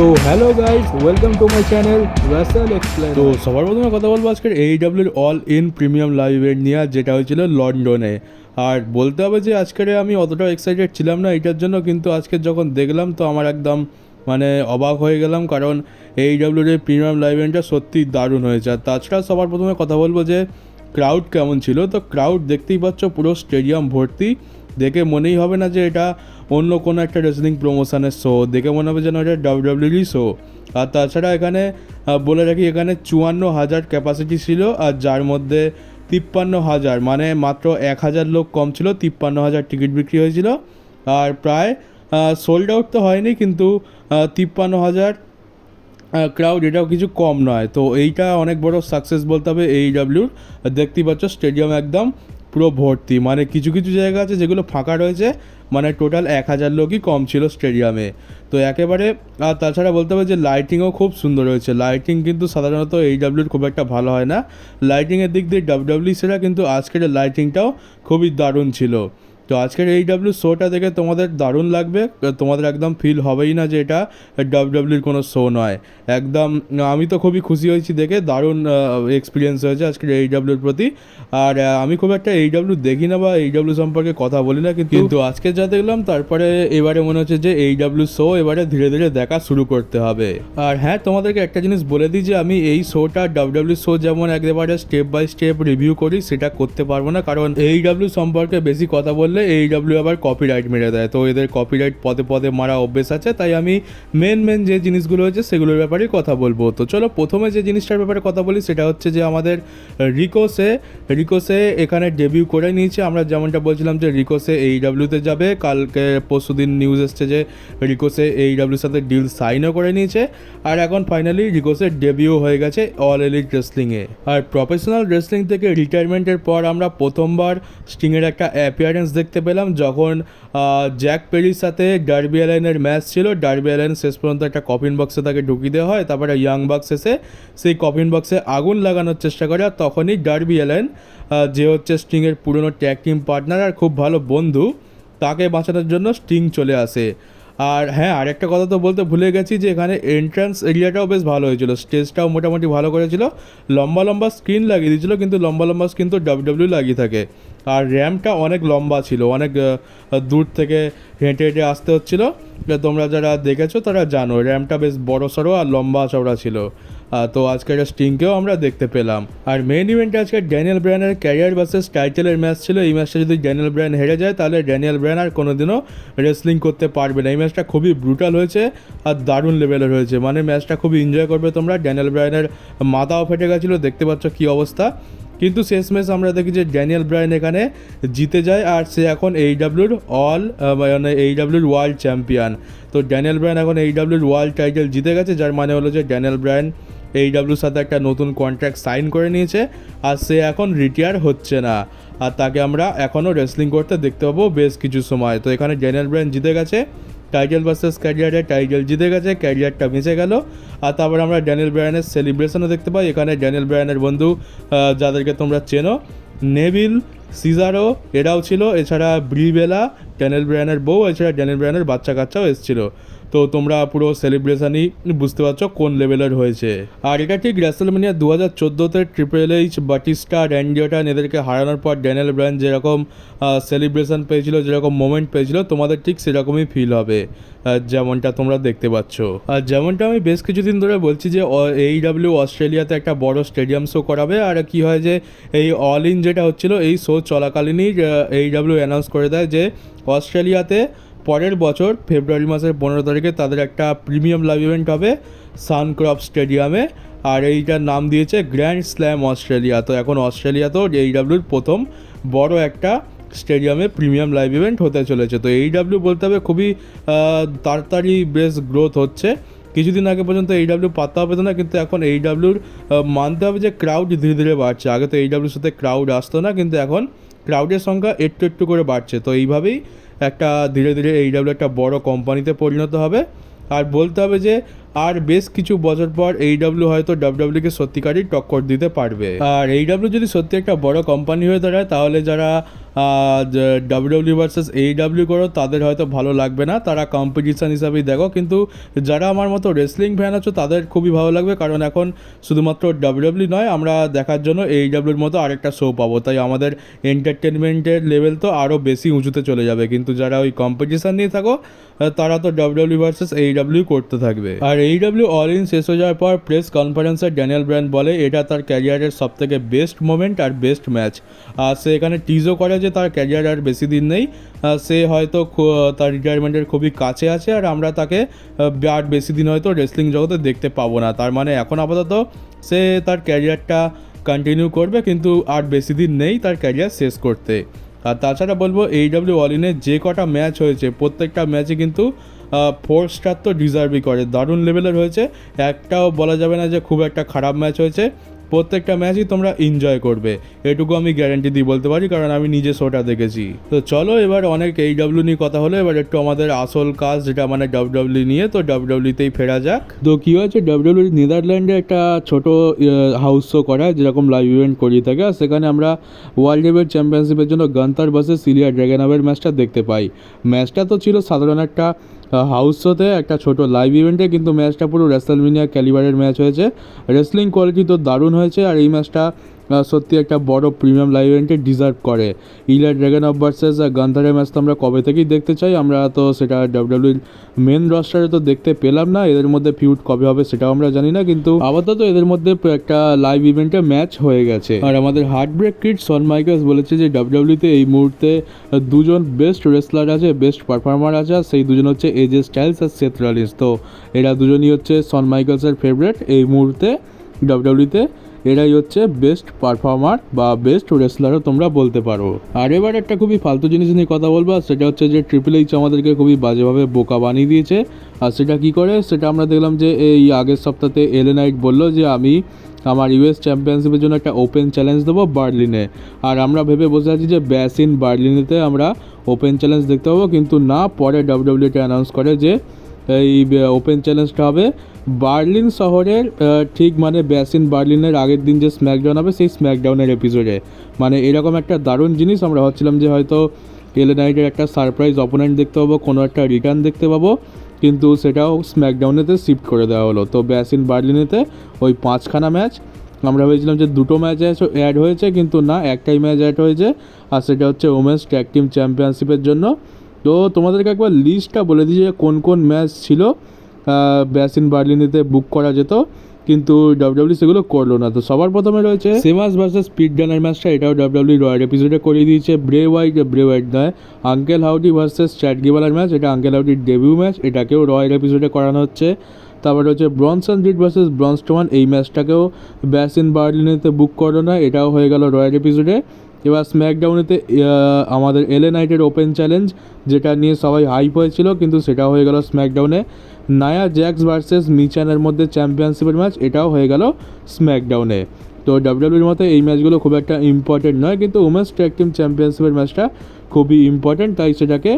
তো hello guys welcome to my channel Rasel explain তো সবার প্রথমে কথা বলব আজকের এই ডাব্লিউর all in premium live event নিয়ে, যেটা হয়েছিল লন্ডনে। আর বলতে হবে যে আজকের আমি অতটা এক্সাইটেড ছিলাম না, এটার জন্য কিন্তু আজকে যখন দেখলাম, তো আমার একদম মানে অবাক হয়ে গেলাম, কারণ এই ডাব্লিউর এই প্রিমিয়াম লাইভ ইভেন্টটা সত্যি দারুণ হয়েছে। আর তাছাড়া সবার প্রথমে কথা বলব যে ক্রাউড কেমন ছিল? তো ক্রাউড দেখতেই পাচ্ছ পুরো স্টেডিয়াম ভর্তি। দেখে মনেই হবে না যে এটা অন্য কোনো একটা রেসলিং প্রমোশনের শো দেখে মনে হবে যেন এটা ডাব্লিউডাব্লিউই শো আর তাছাড়া এখানে বলে রাখি এখানে চুয়ান্ন হাজার ক্যাপাসিটি ছিল আর যার মধ্যে তিপ্পান্ন হাজার মানে মাত্র এক হাজার লোক কম ছিল, তিপ্পান্ন হাজার টিকিট বিক্রি হয়েছিল। আর প্রায় সোল্ড আউট তো হয়নি কিন্তু তিপ্পান্ন হাজার ক্রাউড এটাও কিছু কম নয়। তো এইটা অনেক বড় সাকসেস বলতে হবে এই ডাব্লিউর দেখতেই পাচ্ছ স্টেডিয়াম একদম পুরো ভর্তি। মানে কিছু কিছু জায়গা আছে যেগুলো ফাঁকা রয়েছে। মানে টোটাল এক হাজার লোকই কম ছিল স্টেডিয়ামে তো একেবারে, আর তাছাড়া বলতে হবে যে লাইটিংও খুব সুন্দর রয়েছে। লাইটিং কিন্তু সাধারণত এই ডাব্লিউর খুব একটা ভালো হয় না। লাইটিংয়ের দিক দিয়ে ডাব্লিউডাব্লিউ সেরা কিন্তু আজকের লাইটিংটাও খুবই দারুণ ছিল। তো আজকের এই ডাব্লিউ শোটা দেখে তোমাদের দারুণ লাগবে। তোমাদের একদম ফিল হবেই না যে এটা ডাব্লিউডাব্লিউর কোনো শো নয়। একদম আমি তো খুবই খুশি হয়েছি দেখে দারুণ এক্সপিরিয়েন্স হয়েছে আজকের এই ডাব্লিউর প্রতি। আর আমি খুব একটা এই ডাব্লিউ দেখি না বা এই ডাব্লিউ সম্পর্কে কথা বলি না কিন্তু কিন্তু আজকে যা দেখলাম তারপরে এবারে মনে হচ্ছে যে এই ডাব্লিউ শো এবারে ধীরে ধীরে দেখা শুরু করতে হবে। আর হ্যাঁ তোমাদেরকে একটা জিনিস বলে দিই যে আমি এই শোটা ডাব্লিউডাব্লিউ শো যেমন একেবারে স্টেপ বাই স্টেপ রিভিউ করি সেটা করতে পারব না। কারণ এই ডাব্লিউ সম্পর্কে বেশি কথা বললে এই ডাব্লিউ আবার কপিরাইট মেরে দেয়। তো এদের কপিরাইট পদে পদে মারা অভ্যেস আছে, তাই আমি মেন মেন যে জিনিসগুলো হয়েছে সেগুলোর ব্যাপারেই কথা বলব। তো চলো প্রথমে যে জিনিসটার ব্যাপারে কথা বলি, সেটা হচ্ছে যে আমাদের রিকোসে রিকোসে এখানে ডেবিউ করে নিয়েছে। আমরা যেমনটা বলছিলাম যে রিকোসে এই ডাব্লিউতে যাবে, কালকে পরশুদিন নিউজ এসছে যে রিকোসে এই ডাব্লিউর সাথে ডিল সাইনও করে নিয়েছে। আর এখন ফাইনালি রিকোসের ডেবিউ হয়ে গেছে অল এলিট রেসলিংয়ে আর প্রফেশনাল রেসলিং থেকে রিটায়ারমেন্টের পর আমরা প্রথমবার স্টিংয়ের একটা অ্যাপিয়ারেন্স দেখতে পেলাম যখন জ্যাক পেরির সাথে ডার্বি অ্যালাইনের ম্যাচ ছিল। ডার্বি অ্যালাইন শেষ পর্যন্ত একটা কফিন বক্সে তাকে ঢুকিয়ে দেওয়া হয়, তারপরে ইয়াং বক্স এসে সেই কফিন বক্সে আগুন লাগানোর চেষ্টা করে আর তখনই ডার্বি অ্যালাইন যে হচ্ছে স্টিংয়ের পুরনো ট্যাগ টিম পার্টনার আর খুব ভালো বন্ধু, তাকে বাঁচানোর জন্য স্টিং চলে আসে। আর হ্যাঁ আরেকটা কথা তো বলতে ভুলে গেছি যে এখানে এন্ট্রান্স এরিয়াটাও বেশ ভালো হয়েছিল। স্টেজটাও মোটামুটি ভালো করেছিল। লম্বা লম্বা স্ক্রিন লাগিয়ে দিয়েছিল, কিন্তু লম্বা লম্বা স্ক্রিন তো ডাব্লিউ লাগিয়ে থাকে। আর র্যামটা অনেক লম্বা ছিল, অনেক দূর থেকে হেঁটে হেঁটে আসতে হচ্ছিল। তোমরা যারা দেখেছ তারা জানো র্যামটা বেশ বড় সড়ো আর লম্বা চওড়া ছিল। তো আজকে একটা স্টিংকেও আমরা দেখতে পেলাম। আর মেন ইভেন্টে আজকে ড্যানিয়েল ব্র্যানের ক্যারিয়ার ভার্সেস টাইটেলের ম্যাচ ছিল। এই ম্যাচটা যদি ড্যানিয়েল ব্র্যান হেরে যায়, তাহলে ড্যানিয়েল ব্র্যান আর কোনোদিনও রেসলিং করতে পারবে না। এই ম্যাচটা খুবই ব্রুটাল হয়েছে আর দারুণ লেভেলের হয়েছে। মানে ম্যাচটা খুবই এনজয় করবে তোমরা। ড্যানিয়েল ব্র্যানের মাথাও ফেটে গেছিল, দেখতে পাচ্ছ কী অবস্থা। কিন্তু শেষমেশ আমরা দেখি যে ড্যানিয়েল ব্রায়ন এখানে জিতে যায় আর সে এখন এই ডাব্লিউর অল মানে এই ডাব্লিউর ওয়ার্ল্ড চ্যাম্পিয়ন তো ড্যানিয়েল ব্রায়ন এখন এই ডাব্লিউর ওয়ার্ল্ড টাইটেল জিতে গেছে, যার মানে হলো যে ড্যানিয়েল ব্রায়ন এই ডাব্লিউর সাথে একটা নতুন কন্ট্রাক্ট সাইন করে নিয়েছে, আর সে এখন রিটায়ার হচ্ছে না। আর তাকে আমরা এখনও রেসলিং করতে দেখতে পাবো বেশ কিছু সময়। তো এখানে ড্যানিয়েল ব্রায়ন জিতে গেছে টাইটেল ভার্সেস ক্যারিয়ারে টাইটেল জিতে গেছে ক্যারিয়ারটা মিশে গেল। আর তারপর আমরা ড্যানিয়েল ব্রায়ানের সেলিব্রেশনও দেখতে পাই। এখানে ড্যানিয়েল ব্রায়ানের বন্ধু যাদেরকে তোমরা চেনো নেভিল সিজারো এরাও ছিল। এছাড়া ব্রিবেলা ড্যানিয়েল ব্রায়ানের বউ, এছাড়া ড্যানিয়েল ব্রায়ানের বাচ্চা কাচ্চাও এসেছিল। তো তোমরা পুরো সেলিব্রেশনই বুঝতে পারছ কোন লেভেলের হয়েছে। আর এটা ঠিক রেসেলমেনিয়া দু হাজার চোদ্দোতে ট্রিপল এইচ বাটিস্টা র্যান্ডিওটা এদেরকে হারানোর পর ড্যানিয়েল ব্রায়ান যেরকম সেলিব্রেশন পেয়েছিল, যেরকম মোমেন্ট পেয়েছিল, তোমাদের ঠিক সেরকমই ফিল হবে যেমনটা তোমরা দেখতে পাচ্ছ। আর যেমনটা আমি বেশ কিছুদিন ধরে বলছি যে এই ডাব্লিউ অস্ট্রেলিয়াতে একটা বড় স্টেডিয়াম শো করাবে, আর কি হয় যে, এই অল ইন যেটা হচ্ছিল, এই শো চলাকালীনই এই ডাব্লিউ অ্যানাউন্স করে দেয় যে অস্ট্রেলিয়াতে পরের বছর, ফেব্রুয়ারি মাসের পনেরো তারিখে তাদের একটা প্রিমিয়াম লাইভ ইভেন্ট হবে সানক্রপ স্টেডিয়ামে। আর এইটার নাম দিয়েছে গ্র্যান্ড স্ল্যাম অস্ট্রেলিয়া। তো এখন অস্ট্রেলিয়া অস্ট্রেলিয়াতেও এইডাব্লিউর প্রথম বড় একটা স্টেডিয়ামে প্রিমিয়াম লাইভ ইভেন্ট হতে চলেছে। তো এইডাব্লিউ বলতে হবে খুবই তাড়াতাড়ি বেশ গ্রোথ হচ্ছে। কিছুদিন আগে পর্যন্ত এইডাব্লিউ পাত্তা পেতো না, কিন্তু এখন এইডাব্লিউর মানতে হবে যে ক্রাউড ধীরে ধীরে বাড়ছে। আগে তো এইডাব্লিউর সাথে ক্রাউড আসতো না, কিন্তু এখন ক্রাউডের সংখ্যা একটু একটু করে বাড়ছে। তো এইভাবেই একটা ধীরে ধীরে এইডাব্লিউ একটা বড় কোম্পানিতে পরিণত হবে। আর বলতে হবে যে, আর বেশ কিছু বছর পর এইডাব্লিউ হয়তো ডাব্লিউডাব্লিউকে সত্যিকারই টক্কর দিতে পারবে। আর এইডাব্লিউ যদি সত্যি একটা বড় কোম্পানি হয়ে দাঁড়ায়, তাহলে যারা ডাব্লিউডাব্লিউ ভার্সেস এইডাব্লিউ করো, তাদের হয়তো ভালো লাগবে না। তারা কম্পিটিশান হিসাবেই দেখো। কিন্তু যারা আমার মতো রেসলিং ফ্যান আছো, তাদের খুবই ভালো লাগবে। কারণ এখন শুধুমাত্র ডাব্লিউডাব্লিউ নয়, আমরা দেখার জন্য এইডাব্লিউর মতো আরেকটা শো পাবো। তাই আমাদের এন্টারটেনমেন্টের লেভেল তো আরও বেশি উঁচুতে চলে যাবে। কিন্তু যারা ওই কম্পিটিশান নিয়ে থাকো, তারা তো ডাব্লিউডাব্লিউ ভার্সেস এইডাব্লিউ করতে থাকবে। আর এইডাব্লিউ অল ইন শেষ হয়ে যাওয়ার পর প্রেস কনফারেন্সে ড্যানিয়েল ব্র্যান্ড বলে, এটা তার ক্যারিয়ারের সব থেকে বেস্ট মোমেন্ট আর বেস্ট ম্যাচ আর সে এখানে টিজও করে যে তার ক্যারিয়ার আর বেশি দিন নেই সে হয়তো তার রিটায়ারমেন্টের খুবই কাছে আছে আর আমরা তাকে আর বেশি দিন হয়তো রেসলিং জগতে দেখতে পাবো না। তার মানে এখন আপাতত সে তার ক্যারিয়ারটা কন্টিনিউ করবে কিন্তু আর বেশি দিন নেই তার ক্যারিয়ার শেষ করতে। আর তাছাড়া বলব এইডাব্লিউ অলিনের যে কটা ম্যাচ হয়েছে, প্রত্যেকটা ম্যাচে কিন্তু ফোর স্টার তো ডিজার্ভই করে। দারুণ লেভেলের হয়েছে। একটাও বলা যাবে না যে খুব একটা খারাপ ম্যাচ হয়েছে। প্রত্যেকটা ম্যাচই তোমরা এনজয় করবে। এটুকু আমি গ্যারান্টি দিয়ে বলতে পারি, কারণ আমি নিজে শোটা দেখেছি। তো চলো এবার অনেক এই ডাব্লিউ নিয়ে কথা হলো, এবার একটু আমাদের আসল কাজ যেটা মানে ডাব্লিউ নিয়ে, তো ডাব্লিউতেই ফেরা যাক। তো কী হয়েছে ডাব্লিউ নেদারল্যান্ডে একটা ছোট হাউস শো করা যেরকম লাইভ ইভেন্ট করিয়ে থাকে, আর সেখানে আমরা ওয়ার্ল্ড হেভিওয়েট চ্যাম্পিয়নশিপের জন্য গান্তার ভার্সেস সিলিয়া ড্রাগনাবের ম্যাচটা দেখতে পাই। ম্যাচটা তো ছিল সাধারণ একটা হাউস শোতে একটা ছোট লাইভ ইভেন্টে কিন্তু ম্যাচটা পুরো রেসলমিনিয়া ক্যালিবারের ম্যাচ হয়েছে। রেসলিং কোয়ালিটি তো দারুণ হয়েছে আর এই ম্যাচটা সত্যি একটা বড় প্রিমিয়াম লাইভ ইভেন্টে ডিজার্ভ করে। ইলা ড্রাগন অফ ভার্সেস গান্ধারের ম্যাচ তো আমরা কবে থেকেই দেখতে চাই? আমরা তো সেটা ডাব্লিউডাব্লিউর মেন রস্টারে তো দেখতে পেলাম না। এদের মধ্যে ফিউড কবে হবে সেটাও আমরা জানি না, কিন্তু আপাতত এদের মধ্যে একটা লাইভ ইভেন্টে ম্যাচ হয়ে গেছে। আর আমাদের heartbreak kid Shawn Michaels বলেছে যে ডাব্লিউডাব্লিউতে এই মুহূর্তে দুজন বেস্ট রেসলার আছে বেস্ট পারফর্মার আছে সেই দুজন হচ্ছে এজে স্টাইলস আর সেথ রলিন্স তো এরা দুজনই হচ্ছে সন মাইকেলসের ফেভারিট এই মুহূর্তে ডাব্লিউডাব্লিউতে এরাই হচ্ছে বেস্ট পারফর্মার বা বেস্ট রেসলারও তোমরা বলতে পারো। আর এবার একটা খুবই ফালতু জিনিস নিয়ে কথা বলব সেটা হচ্ছে যে ট্রিপল এইচ আমাদেরকে খুবই বাজেভাবে বোকা বানিয়ে দিয়েছে। আর সেটা কি করে? সেটা আমরা দেখলাম যে এই আগের সপ্তাহে এলেনাইট বলল যে, আমি আমার ইউএস চ্যাম্পিয়নশিপের জন্য একটা ওপেন চ্যালেঞ্জ দেবো বার্লিনে। আর আমরা ভেবে বসে আছি যে ব্যাস ইন বার্লিনেতে আমরা ওপেন চ্যালেঞ্জ দেখতে পাবো। কিন্তু না, পরে ডাব্লিউডাব্লিউটা অ্যানাউন্স করে যে এই ওপেন চ্যালেঞ্জটা হবে। বার্লিন শহরের ঠিক মানে ব্যাসিন বার্লিনের আগের দিন যে স্ম্যাকডাউন হবে, সেই স্ম্যাকডাউনের এপিসোডে মানে এরকম একটা দারুণ জিনিস আমরা ভাবছিলাম যে হয়তো এলেনাইটের একটা সারপ্রাইজ অপোনেন্ট দেখতে পাবো, কোনো একটা রিটার্ন দেখতে পাবো, কিন্তু সেটাও স্ম্যাকডাউনেতে শিফট করে দেওয়া হলো। তো ব্যাসিন বার্লিনেতে ওই পাঁচখানা ম্যাচ আমরা ভেবেছিলাম যে দুটো ম্যাচ অ্যাড হয়েছে, কিন্তু না, একটাই ম্যাচ অ্যাড হয়েছে, আর সেটা হচ্ছে ওমেন্স ট্যাগ টিম চ্যাম্পিয়নশিপের জন্য। তো তোমাদেরকে একবার লিস্টটা বলে দিই যে কোন কোন ম্যাচ ছিল। ব্যাসিন বার্লিনেতে বুক করা যেত, কিন্তু ডাব্লিউডাব্লিউ সেগুলো করল না। তো সবার প্রথমে রয়েছে সেমাস ভার্সেস স্পিড গানের ম্যাচটা এটাও ডাব্লিউডাব্লিউ রয়্যাল এপিসোডে করিয়ে দিয়েছে। ব্রে হোয়াইট ব্রে হোয়াইট নয় আঙ্কেল হাউডি ভার্সেস চ্যাট গিবালার ম্যাচ এটা আঙ্কেল হাউডির ডেবিউ ম্যাচ এটাকেও রয়্যাল এপিসোডে করানো হচ্ছে। তারপরে হচ্ছে ব্রনসন রিড ভার্সেস ব্রনস্টোমান এই ম্যাচটাকেও ব্যাসিন বার্লিনেতে বুক করল না, এটাও হয়ে গেল রয়্যাল এপিসোডে এবার স্ম্যাকডাউনেতে আমাদের এলে নাইটের ওপেন চ্যালেঞ্জ যেটা নিয়ে সবাই হাইপ হয়েছিল, কিন্তু সেটাও হয়ে গেল স্ম্যাকডাউনে নায়া জ্যাক্স ভার্সেস মিচানের মধ্যে চ্যাম্পিয়নশিপের ম্যাচ এটাও হয়ে গেল স্ম্যাকডাউনে তো ডাব্লিউডাব্লিউর মতে এই ম্যাচগুলো খুব একটা ইম্পর্টেন্ট নয়, কিন্তু উমেন্স ট্যাগ টিম চ্যাম্পিয়নশিপের ম্যাচটা খুবই ইম্পর্টেন্ট তাই সেটাকে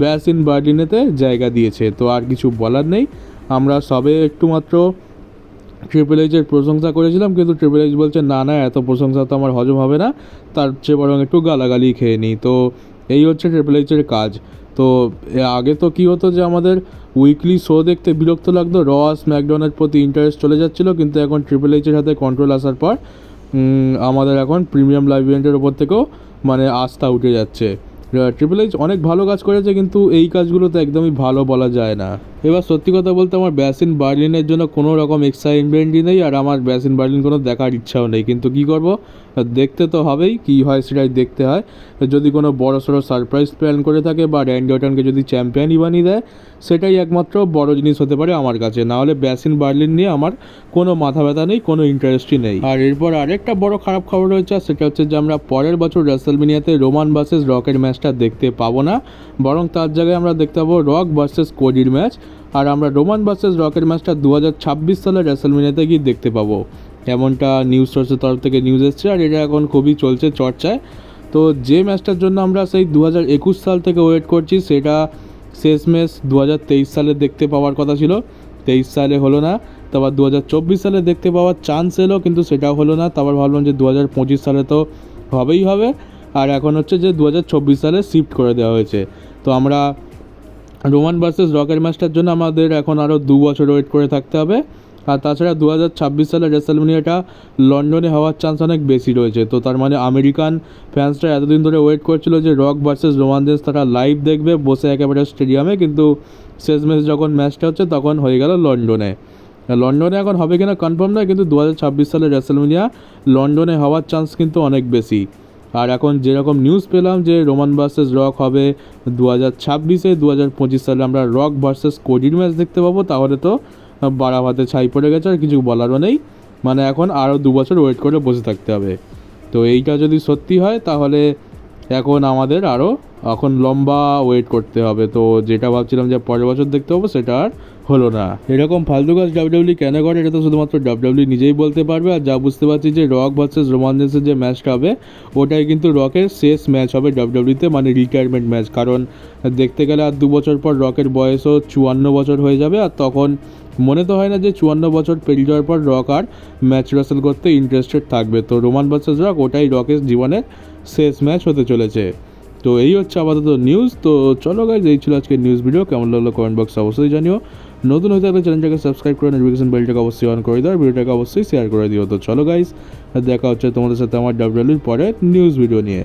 ব্যাস ইন বার্লিনেতে জায়গা দিয়েছে। তো আর কিছু বলার নেই, আমরা সবে একটু মাত্র ট্রিপল এইচের প্রশংসা করেছিলাম, কিন্তু ট্রিপল এইচ বলছে, না না, এত প্রশংসা তো আমার হজম হবে না। তার চেয়ে বরং একটু গালাগালি খেয়ে নিই। তো এই হচ্ছে ট্রিপল এইচের কাজ। তো আগে তো কী হতো যে আমাদের উইকলি শো দেখতে বিরক্ত লাগতো র স্ম্যাকডাউনের প্রতি ইন্টারেস্ট চলে যাচ্ছিল, কিন্তু এখন ট্রিপল এইচের হাতে কন্ট্রোল আসার পর আমাদের এখন প্রিমিয়াম লাইভ ইভেন্টের ওপর থেকেও মানে আস্থা উঠে যাচ্ছে। ট্রিপল এইচ অনেক ভালো কাজ করেছে, কিন্তু এই কাজগুলো তো একদমই ভালো বলা যায় না। এবার সত্যি কথা বলতে আমার ব্যাসিন বার্লিনের জন্য কোনো রকম এক্সাইটমেন্টই নেই আর আমার ব্যাসিন বার্লিন কোনো দেখার ইচ্ছাও নেই। কিন্তু কী করব? দেখতে তো হবেই, কী হয় সেটাই দেখতে হয়। যদি কোনো বড় সড়ো সারপ্রাইজ প্ল্যান করে থাকে বা র্যান্ডি অর্টনকে যদি চ্যাম্পিয়নই বানিয়ে দেয়, সেটাই একমাত্র বড় জিনিস হতে পারে আমার কাছে। না হলে ব্যাসিন বার্লিন নিয়ে আমার কোনো মাথা ব্যথা নেই, কোনো ইন্টারেস্টই নেই। আর এরপর আরেকটা বড় খারাপ খবর রয়েছে সেটা হচ্ছে যে আমরা পরের বছর রেসেলমিনিয়াতে রোমান ভার্সেস রকের ম্যাচটা দেখতে পাবো না, বরং তার জায়গায় আমরা দেখতে পাবো রক ভার্সেস কোডির ম্যাচ আর আমরা রোমান ভার্সেস রকের ম্যাচটা দু হাজার ছাব্বিশ সালে রেসেলমিনিয়াতে গিয়ে দেখতে পাবো। এমনটা নিউজ সোর্সের তরফ থেকে নিউজ এসছে আর এটা এখন খুবই চলছে চর্চায়। তো যে ম্যাচটার জন্য আমরা সেই দু হাজার একুশ সাল থেকে ওয়েট করছি, সেটা শেষ ম্যাচ দু হাজার তেইশ সালে দেখতে পাওয়ার কথা ছিল। তেইশ সালে হলো না, তারপর দু হাজার চব্বিশ সালে দেখতে পাওয়ার চান্স এলো, কিন্তু সেটাও হলো না। তারপর ভাবলাম যে দু হাজার পঁচিশ সালে তো হবেই হবে। আর এখন হচ্ছে যে দু হাজার চব্বিশ সালে শিফট করে দেওয়া হয়েছে। তো আমরা রোমান ভার্সেস রকের ম্যাচটার জন্য আমাদের এখন আরও দু বছর ওয়েট করে থাকতে হবে। আর তাছাড়া দু হাজার ছাব্বিশ সালে রেসেলমিনিয়াটা লন্ডনে হওয়ার চান্স অনেক বেশি রয়েছে। তো তার মানে আমেরিকান ফ্যান্সরা এতদিন ধরে ওয়েট করছিল যে রক ভার্সেস রোমান জেন্স তারা লাইভ দেখবে বসে একেবারে স্টেডিয়ামে। কিন্তু শেষমেশ যখন ম্যাচটা হচ্ছে তখন হয়ে গেল লন্ডনে। লন্ডনে এখন হবে কিনা কনফার্ম নয়, কিন্তু দু হাজার ছাব্বিশ সালে রেসেলমিনিয়া লন্ডনে হওয়ার চান্স কিন্তু অনেক বেশি। আর এখন যেরকম নিউজ পেলাম যে রোমান ভার্সেস রক হবে দু হাজার ছাব্বিশে দু হাজার পঁচিশ সালে আমরা রক ভার্সেস কোডির ম্যাচ দেখতে পাবো। তাহলে তো বাড়াভাতে ছাই পড়ে গেছে, আর কিছু বলারও নেই। মানে এখন আরও দু বছর ওয়েট করে বসে থাকতে হবে। তো এইটা যদি সত্যি হয়, তাহলে এখন আমাদের আরও এখন লম্বা ওয়েট করতে হবে। তো যেটা ভাবছিলাম যে পরের বছর দেখতে পাবো, সেটা আর হলো না। এরকম ফালতু কাজ ডাব্লিউডাব্লিউ কেন করে, এটা তো শুধুমাত্র ডাব্লিউডাব্লিউ নিজেই বলতে পারবে। আর যা বুঝতে পারছি যে রক ভার্সেস রোমানজেন্সের যে ম্যাচটা হবে, ওটাই কিন্তু রকের শেষ ম্যাচ হবে ডাব্লিউডাব্লিউতে মানে রিটায়ারমেন্ট ম্যাচ কারণ দেখতে গেলে আর দু বছর পর রকের বয়সও চুয়ান্ন বছর হয়ে যাবে, আর তখন মনে তো হয় না যে চুয়ান্ন বছর পেরিয়ে যাওয়ার পর রক আর ম্যাচ রেসেল করতে ইন্টারেস্টেড থাকবে। তো রোমান ভার্সেস রক ওটাই রকের জীবনের শেষ ম্যাচ হতে চলেছে। তো এই হচ্ছে আপাতত নিউজ তো চলো গাইজ এই ছিল আজকে নিউজ ভিডিও কেমন লাগল কমেন্ট বক্সে অবশ্যই জানিও। নতুন হয়ে থাকলে চ্যানেলটাকে সাবস্ক্রাইব করে নোটিফিকেশন বেলটাকে অবশ্যই অন করে দাও। ভিডিওটাকে অবশ্যই শেয়ার করে দিও। তো চলো গাইজ দেখা হচ্ছে তোমাদের সাথে আমার ডাব্লিউডব্লিউর পরে নিউজ ভিডিও নিয়ে।